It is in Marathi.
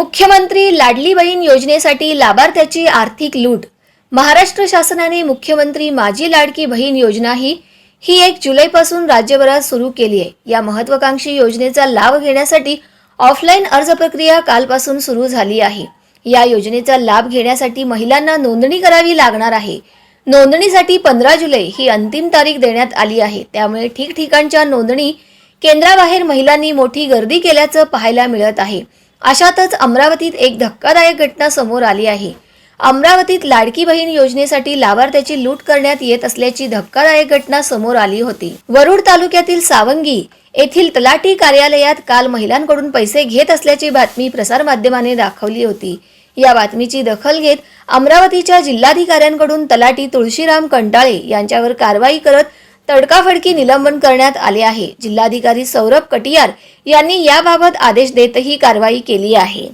मुख्यमंत्री लाडली बहीण योजनेसाठी लाभार्थ्याची आर्थिक लूट. महाराष्ट्र शासनाने मुख्यमंत्री माझी लाडकी बहीण योजना ही ही एक जुलैपासून राज्यभरात सुरू केली आहे. या महत्वाकांक्षी योजनेचा लाभ घेण्यासाठी ऑफलाईन अर्ज प्रक्रिया कालपासून सुरू झाली आहे. या योजनेचा लाभ घेण्यासाठी महिलांना नोंदणी करावी लागणार आहे. नोंदणीसाठी पंधरा जुलै ही अंतिम तारीख देण्यात आली आहे. त्यामुळे ठिकठिकाणच्या नोंदणी केंद्राबाहेर महिलांनी मोठी गर्दी केल्याचं पाहायला मिळत आहे. अशातच अमरावतीत एक धक्कादायक घटना समोर आली आहे. अमरावतीत लाडकी बहीण योजनेसाठी लाभार्थ्याची लूट करण्यात येत असल्याची धक्कादायक घटना समोर आली होती. वरुड तालुक्यातील सावंगी येथील तलाठी कार्यालयात काल महिलांकडून पैसे घेत असल्याची बातमी प्रसारमाध्यमाने दाखवली होती. या बातमीची दखल घेत अमरावतीच्या जिल्हाधिकाऱ्यांकडून तलाठी तुळशीराम कंटाळे यांच्यावर कारवाई करत तडकाफडकी निलंबन करण्यात आले आहे. जिल्हाधिकारी सौरभ कटियार यांनी याबाबत आदेश देत ही कारवाई केली आहे.